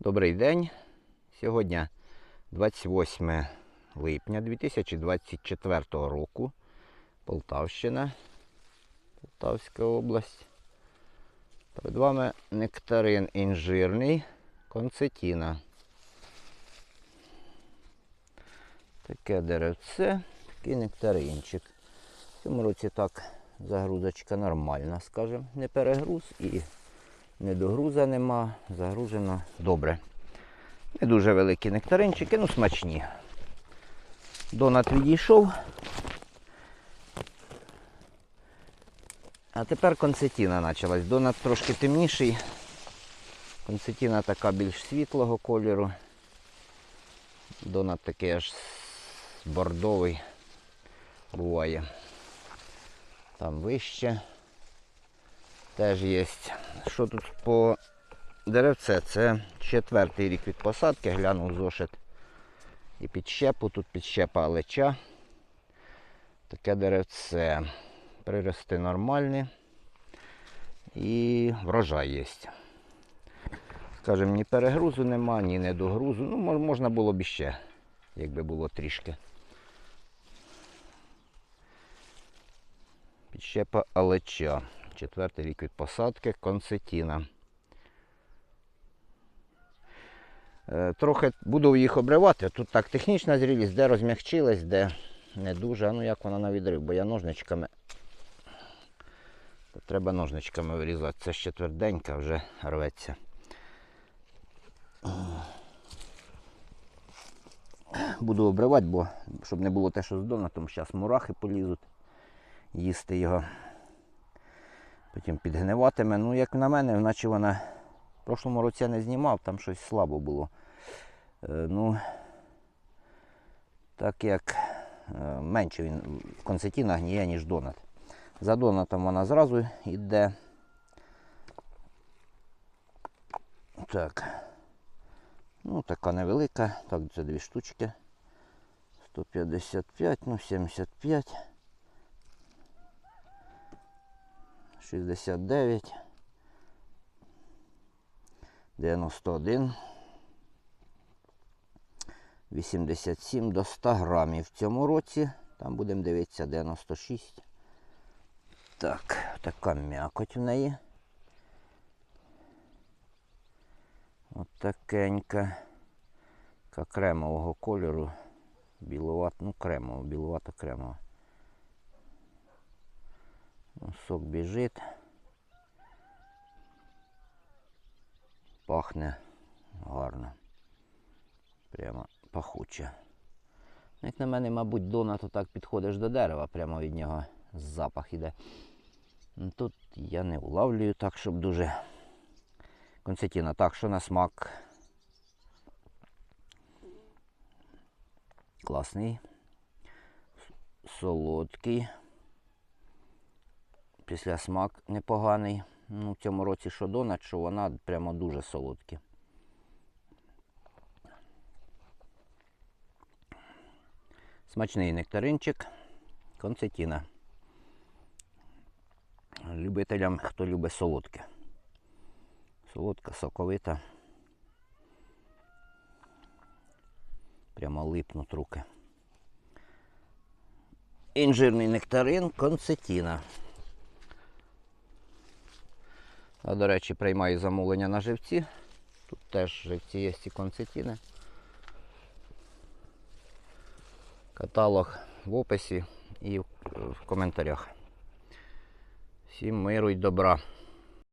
Добрий день. Сьогодні 28 липня 2024 року. Полтавщина, Полтавська область. Перед вами нектарин інжирний концетіна. Таке деревце, такий нектаринчик. В цьому році так загрузочка нормальна, скажімо, не перегруз і недогруза нема, загружено добре. Не дуже великі нектаринчики, ну смачні. Донат відійшов. А тепер концетіна почалась. Донат трошки темніший. Концетіна така більш світлого кольору. Донат такий аж бордовий буває. Там вище теж є. Що тут по деревце? Це четвертий рік від посадки, глянув зошит і підщепу, тут підщепа алеча. Таке деревце. Прирости нормальні і врожай є. Скажем, ні перегрузу нема, ні недогрузу. Ну, можна було б іще, якби було трішки. Підщепа алеча. Четвертий рік від посадки, концетіна. Е, Трохи буду їх обривати. Тут так технічна зрілість, де розмягчилась, де не дуже. А ну як вона на відрив, бо я ножничками. То треба ножничками вирізати. Це ще тверденька вже рветься. Буду обривати, бо щоб не було те, що з донатом, зараз мурахи полізуть їсти його. Потім підгниватиме. Ну, як на мене, наче вона в прошлому році не знімав, там щось слабо було. Е, ну, так як е, менше він концетіна гніє, ніж донат. За донатом вона зразу йде. Так. Ну, така невелика. Так, це дві штучки. 155, ну 75. 69. 91. 87 до 100 грамів в цьому році. Там будемо дивитися 96. Так, така м'якоть в неї. От такенька. Така кремового кольору. Біловат, ну кремово, біловато кремово. Сок біжить. Пахне гарно. Прямо пахуче. Як на мене, мабуть, донат так підходиш до дерева, прямо від нього запах іде. Ну, Тут я не улавлюю так, щоб дуже. Концетіна, так, що на смак. Класний. Солодкий. Після смак непоганий. Ну, в цьому році що донат, що вона прямо дуже солодкі. Смачний нектаринчик. Концетіна. Любителям, хто любить солодке. Солодка, соковита. Прямо липнуть руки. Інжирний нектарин концетіна. До речі, приймаю замовлення на живці. Тут теж живці є ці концетіни. Каталог в описі і в коментарях. Всім миру й добра.